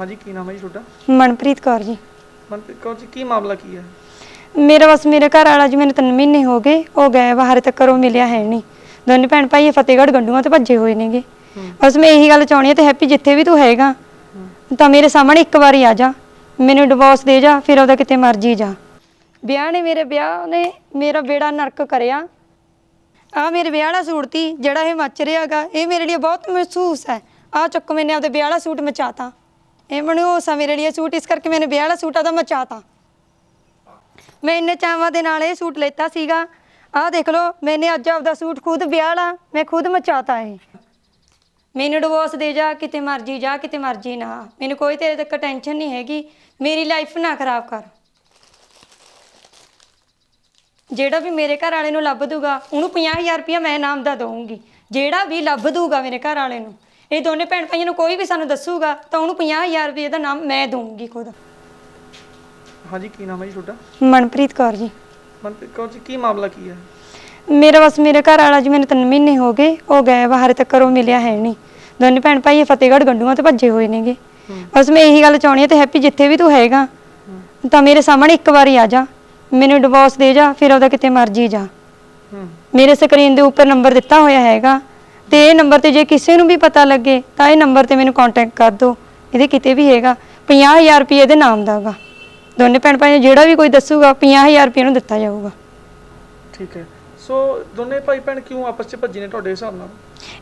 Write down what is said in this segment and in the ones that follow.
ਹਾਂਜੀ ਕੀ ਨਾਮ ਹੈ ਜੀ ਤੁਹਾਡਾ? ਮਨਪ੍ਰੀਤ ਕੌਰ ਜੀ। ਮਨਪ੍ਰੀਤ ਕੌਰ ਜੀ ਕੀ ਮਾਮਲਾ ਕੀ ਹੈ? ਮੇਰਾ ਬਸ ਮੇਰੇ ਘਰ ਵਾਲਾ ਜੀ ਮੈਨੂੰ ਤਿੰਨ ਮਹੀਨੇ ਹੋ ਗਏ ਉਹ ਗਏ ਬਾਹਰ ਤੱਕ ਉਹ ਮਿਲਿਆ ਹੈ ਨਹੀਂ। ਦੋਨੇ ਭੈਣ ਭਾਈ ਇਹ ਫਤਿਹਗੜ੍ਹ ਗੰਡੂਆਂ ਤੇ ਭੱਜੇ ਹੋਏ ਨੇਗੇ। ਬਸ ਮੈਂ ਇਹੀ ਗੱਲ ਚਾਹਣੀ ਹੈ ਤੇ ਹੈਪੀ ਜਿੱਥੇ ਵੀ ਤੂੰ ਹੈਗਾ ਤਾਂ ਮੇਰੇ ਸਾਹਮਣੇ ਇੱਕ ਵਾਰੀ ਆ ਜਾ। ਮੈਨੂੰ ਡਿਵੋਰਸ ਦੇ ਜਾ ਫਿਰ ਉਹਦਾ ਕਿਤੇ ਮਰਜ਼ੀ ਜਾ। ਵਿਆਹ ਨੇ ਮੇਰੇ ਵਿਆਹ ਨੇ ਮੇਰਾ ਬੇੜਾ ਨਰਕ ਕਰਿਆ। ਆ ਮੇਰੇ ਵਿਆਹ ਵਾਲਾ ਸੂਟ ਤੀ ਜਿਹੜਾ ਇਹ ਮੱਚ ਰਿਹਾਗਾ ਇਹ ਮੇਰੇ ਲਈ ਬਹੁਤ ਮਹਿਸੂਸ ਹੈ। ਆ ਚੱਕ ਮੈਨੇ ਆਪਦੇ ਵਿਆਹ ਵਾਲਾ ਸੂਟ ਮਚਾਤਾ। ਇਹ ਮਨਹੂਸ ਆ ਮੇਰੇ ਲਈ ਸੂਟ, ਇਸ ਕਰਕੇ ਮੈਨੇ ਵਿਆਹ ਵਾਲਾ ਸੂਟ ਆਦਾ ਮਚਾਤਾ ਮੈਂ ਇੰਨੇ ਚਾਵਾਂ ਦੇ ਨਾਲ ਇਹ ਸੂਟ ਲੈਤਾ ਸੀਗਾ। ਆਹ ਦੇਖ ਲਓ, ਮੈਨੇ ਅੱਜ ਆਪਦਾ ਸੂਟ ਖੁਦ ਵਿਆਹ ਵਾਲਾ, ਮੈਂ ਖੁਦ ਮਚਾਤਾ ਇਹ। ਮੈਨੂੰ ਡਿਵੋਰਸ ਦੇ ਜਾ, ਕਿਤੇ ਮਰਜ਼ੀ ਜਾ, ਕਿਤੇ ਮਰਜ਼ੀ ਨਾ। ਮੈਨੂੰ ਕੋਈ ਤੇਰੇ ਤੱਕ ਟੈਨਸ਼ਨ ਨਹੀਂ ਹੈਗੀ। ਮੇਰੀ ਲਾਈਫ ਨਾ ਖਰਾਬ ਕਰ। ਜਿਹੜਾ ਵੀ ਮੇਰੇ ਘਰ ਵਾਲੇ ਨੂੰ ਲੱਭ ਦੂਗਾ, ਉਹਨੂੰ 50000 ਰੁਪਇਆ ਮੈਂ ਇਨਾਮ ਦਾ ਦਊਂਗੀ। ਜਿਹੜਾ ਵੀ ਲੱਭ ਦੂਗਾ ਮੇਰੇ ਘਰ ਵਾਲੇ ਨੂੰ। ਇਹ ਦੋਨੇ ਭੈਣ ਭਾਈਆਂ ਨੂੰ ਕੋਈ ਵੀ ਸਾਨੂੰ ਦੱਸੂਗਾ ਤਾਂ ਉਹਨੂੰ 50000 ਰੁਪਏ ਦਾ ਨਾਮ ਮੈਂ ਦਊਂਗੀ ਖੁਦ। ਹਾਂਜੀ ਕੀ ਨਾਮ ਹੈ ਜੀ ਤੁਹਾਡਾ? ਮਨਪ੍ਰੀਤ ਕੌਰ ਜੀ। ਮਨਪ੍ਰੀਤ ਕੌਰ ਜੀ ਕੀ ਮਾਮਲਾ ਕੀ ਹੈ? ਮੇਰਾ ਬਸ ਮੇਰੇ ਘਰ ਵਾਲਾ ਜੀ ਮੈਨੂੰ ਤਿੰਨ ਮਹੀਨੇ ਹੋ ਗਏ ਉਹ ਗਏ ਬਾਹਰ ਤੱਕ ਉਹ ਮਿਲਿਆ ਹੈ ਨਹੀਂ। ਦੋਨੇ ਭੈਣ ਭਾਈ ਫਤਿਹਗੜ੍ਹ ਗੰਡੂਆਂ ਤੇ ਭੱਜੇ ਹੋਏ ਨੇਗੇ। ਬਸ ਮੈਂ ਇਹੀ ਗੱਲ ਚਾਹਣੀ ਹੈ ਤੇ ਹੈਪੀ ਜਿੱਥੇ ਵੀ ਤੂੰ ਹੈਗਾ ਤਾਂ ਮੇਰੇ ਸਾਹਮਣੇ ਇੱਕ ਵਾਰੀ ਆ ਜਾ। ਮੈਨੂੰ ਡਿਵੋਰਸ ਦੇ ਜਾ ਫਿਰ ਉਹਦਾ ਕਿਤੇ ਮਰਜ਼ੀ ਜਾ। ਮੇਰੇ ਸਕਰੀਨ ਦੇ ਉੱਪਰ ਨੰਬਰ ਦਿੱਤਾ ਹੋਇਆ ਹੈਗਾ। ਤੇ ਇਹ ਨੰਬਰ ਤੇ ਜੇ ਕਿਸੇ ਨੂੰ ਵੀ ਪਤਾ ਲੱਗੇ ਤਾਂ ਇਹ ਨੰਬਰ ਤੇ ਮੈਨੂੰ ਕੰਟੈਕਟ ਕਰ ਦਿਓ। ਇਹਦੇ ਕਿਤੇ ਵੀ ਹੈਗਾ। 50000 ਰੁਪਏ ਇਹਦੇ ਨਾਮ ਦਾਗਾ ਦੋਨੇ ਭੈਣ ਭਾਈ ਨੂੰ ਜਿਹੜਾ ਵੀ ਕੋਈ ਦੱਸੂਗਾ 50000 ਰੁਪਏ ਨੂੰ ਦਿੱਤਾ ਜਾਊਗਾ। ਠੀਕ ਹੈ। ਸੋ ਦੋਨੇ ਭਾਈ ਭੈਣ ਕਿਉਂ ਆਪਸ 'ਚ ਭੱਜੇ ਨੇ ਤੁਹਾਡੇ ਹਿਸਾਬ ਨਾਲ?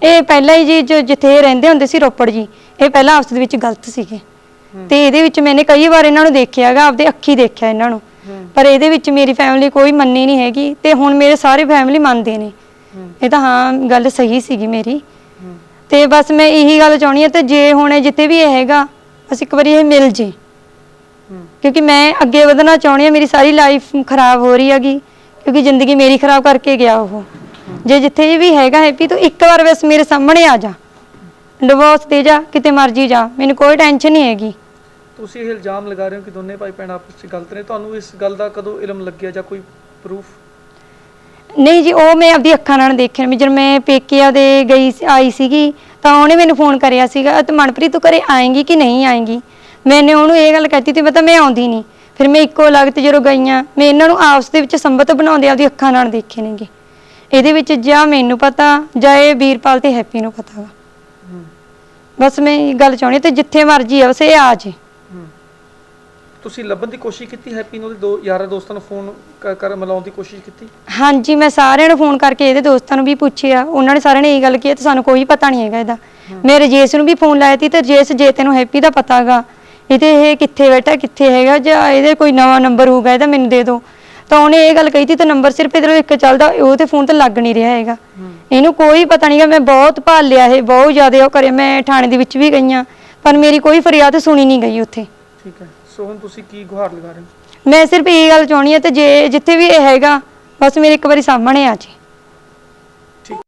ਇਹ ਪਹਿਲਾਂ ਹੀ ਜੀ ਜੋ ਜਿੱਥੇ ਇਹ ਰਹਿੰਦੇ ਹੁੰਦੇ ਸੀ ਰੋਪੜ ਜੀ ਇਹ ਪਹਿਲਾਂ ਆਪਸ ਦੇ ਵਿੱਚ ਗਲਤ ਸੀਗੇ। ਤੇ ਇਹਦੇ ਵਿੱਚ ਮੈंने ਕਈ ਵਾਰ ਇਹਨਾਂ ਨੂੰ ਦੇਖਿਆਗਾ ਆਪਦੇ ਅੱਖੀ ਦੇਖਿਆ ਇਹਨਾਂ ਨੂੰ। ਪਰ ਇਹਦੇ ਵਿੱਚ ਮੇਰੀ ਫੈਮਿਲੀ ਕੋਈ ਮੰਨੀ ਨਹੀਂ ਹੈਗੀ ਤੇ ਹੁਣ ਮੇਰੇ ਸਾਰੇ ਫੈਮਿਲੀ ਮੰਨਦੇ ਨੇ। ਇਹ ਤਾਂ ਹਾਂ ਗੱਲ ਸਹੀ ਸੀਗੀ ਮੇਰੀ। ਤੇ ਬਸ ਮੈਂ ਇਹੀ ਗੱਲ ਚਾਹਣੀ ਹੈ ਤੇ ਜੇ ਹੁਣ ਜਿੱਥੇ ਵੀ ਇਹ ਹੈਗਾ ਬਸ ਇੱਕ ਵਾਰੀ ਇਹ ਮਿਲ ਜੇ। ਕਿਉਂਕਿ ਮੈਂ ਅੱਗੇ ਵਧਣਾ ਚਾਹੁੰਦੀ ਹਾਂ ਮੇਰੀ ਸਾਰੀ ਲਾਈਫ ਖਰਾਬ ਹੋ ਰਹੀ ਹੈਗੀ। ਕਿਉਂਕਿ ਜ਼ਿੰਦਗੀ ਮੇਰੀ ਖਰਾਬ ਕਰਕੇ ਗਿਆ ਉਹ। ਜੇ ਜਿੱਥੇ ਵੀ ਹੈਗਾ ਹੈਪੀ ਤੂੰ ਇੱਕ ਵਾਰ ਬਸ ਮੇਰੇ ਸਾਹਮਣੇ ਆ ਜਾ। ਡਿਵੋਰਸ ਦੇ ਜਾ ਕਿਤੇ ਮਰਜ਼ੀ ਜਾ। ਮੈਨੂੰ ਕੋਈ ਟੈਨਸ਼ਨ ਨਹੀਂ ਹੈਗੀ। ਤੁਸੀਂ ਇਹ ਇਲਜ਼ਾਮ ਲਗਾ ਰਹੇ ਹੋ ਕਿ ਦੋਨੇ ਭਾਈ ਭੈਣ ਆਪਸ 'ਚ ਗਲਤ ਨੇ। ਤੁਹਾਨੂੰ ਇਸ ਗੱਲ ਦਾ ਕਦੋਂ ਇਲਮ ਲੱਗਿਆ ਜਾਂ ਕੋਈ ਪ੍ਰੂਫ ਨਹੀਂ ਜੀ ਉਹ ਮੈਂ ਆਪਦੀ ਅੱਖਾਂ ਨਾਲ ਦੇਖਿਆ ਵੀ ਜਦ ਮੈਂ ਪੇਕਿਆਂ ਦੇ ਗਈ ਸੀ- ਆਈ ਸੀਗੀ ਤਾਂ ਉਹਨੇ ਮੈਨੂੰ ਫੋਨ ਕਰਿਆ ਸੀਗਾ ਤੇ ਮਨਪ੍ਰੀਤ ਤੂੰ ਘਰੇ ਆਏਂਗੀ ਕਿ ਨਹੀਂ ਆਏਂਗੀ? ਮੈਨੇ ਉਹਨੂੰ ਇਹ ਗੱਲ ਕਹਿਤੀ ਤੇ ਪਤਾ ਮੈਂ ਆਉਂਦੀ ਨਹੀਂ ਫਿਰ ਮੈਂ ਇੱਕੋ ਲਗਤ ਜਦੋਂ ਗਈਆਂ ਮੈਂ ਇਹਨਾਂ ਨੂੰ ਆਪਸ ਦੇ ਵਿੱਚ ਸੰਬੰਧ ਬਣਾਉਂਦੇ ਆਪਦੀ ਅੱਖਾਂ ਨਾਲ ਦੇਖੇ ਨੇਗੇ। ਇਹਦੇ ਵਿੱਚ ਜਾਂ ਮੈਨੂੰ ਪਤਾ ਜਾਂ ਇਹ ਵੀਰਪਾਲ ਤੇ ਹੈਪੀ ਨੂੰ ਪਤਾ ਵਾ। ਬਸ ਮੈਂ ਇਹ ਗੱਲ ਚਾਹੁੰਦੀ ਤੇ ਜਿੱਥੇ ਮਰਜ਼ੀ ਆ ਬਸ ਇਹ ਆ ਜੇ। ਤੁਸੀਂ ਲੱਭਣ ਦੀ ਕੋਸ਼ਿਸ਼ ਕੀਤੀ ਹੈਪੀ ਨੂੰ ਉਹਦੇ ਦੋ ਯਾਰਾਂ ਦੋਸਤਾਂ ਨੂੰ ਫੋਨ ਕਰ- ਕਰ ਮਿਲਾਉਣ ਦੀ ਕੋਸ਼ਿਸ਼ ਕੀਤੀ? ਹਾਂਜੀ ਮੈਂ ਸਾਰਿਆਂ ਨੂੰ ਫੋਨ ਕਰਕੇ ਇਹਦੇ ਦੋਸਤਾਂ ਨੂੰ ਵੀ ਪੁੱਛਿਆ। ਉਹਨਾਂ ਨੇ ਸਾਰਿਆਂ ਨੇ ਇਹ ਗੱਲ ਕੀਤੀ ਤੇ ਸਾਨੂੰ ਕੋਈ ਪਤਾ ਨਹੀਂ ਹੈਗਾ ਇਹਦਾ। ਮੈਂ ਰਜੇਸ਼ ਨੂੰ ਵੀ ਫੋਨ ਲਾਇਆ ਸੀ ਤੇ ਰਜੇਸ਼ ਜੇ ਤੈਨੂੰ ਹੈਪੀ ਦਾ ਪਤਾਗਾ ਇਹਦੇ ਇਹ ਕਿੱਥੇ ਬੈਠਾ ਕਿੱਥੇ ਹੈਗਾ ਜਾਂ ਇਹਦੇ ਕੋਈ ਨਵਾਂ ਨੰਬਰ ਹੋਊਗਾ ਇਹਦਾ ਮੈਨੂੰ ਦੇ ਦਿਓ ਤਾਂ ਉਹਨੇ ਇਹ ਗੱਲ ਕਹੀ ਸੀ ਤੇ ਨੰਬਰ ਸਿਰਫ ਇਹਦੇ ਇੱਕ ਚੱਲਦਾ ਉਹ ਤੇ ਫੋਨ ਤੇ ਲੱਗ ਨਹੀਂ ਰਿਹਾ ਹੈਗਾ। ਇਹਨੂੰ ਕੋਈ ਪਤਾ ਨਹੀਂਗਾ ਮੈਂ ਬਹੁਤ ਭਾਲ ਲਿਆ ਇਹ ਬਹੁਤ ਜ਼ਿਆਦਾ ਉਹ ਕਰੇ ਮੈਂ ਥਾਣੇ ਦੇ ਵਿੱਚ ਵੀ ਗਈਆਂ ਪਰ ਮੇਰੀ ਕੋਈ ਫਰਿਆਦ ਸੁਣੀ ਨਹੀਂ ਗਈ ਉੱਥੇ। ਠੀਕ ਹੈ। ਸੋ ਹੁਣ ਤੁਸੀਂ ਕੀ ਗੁਹਾਰ ਲਗਾ ਰਹੇ ਹੋ? ਮੈਂ ਸਿਰਫ ਇਹ ਗੱਲ ਚਾਹਣੀ ਹੈ ਤੇ ਜੇ ਜਿੱਥੇ ਵੀ ਇਹ ਹੈਗਾ, ਬਸ ਮੇਰੇ ਇੱਕ ਵਾਰੀ ਸਾਹਮਣੇ ਆ ਜੇ।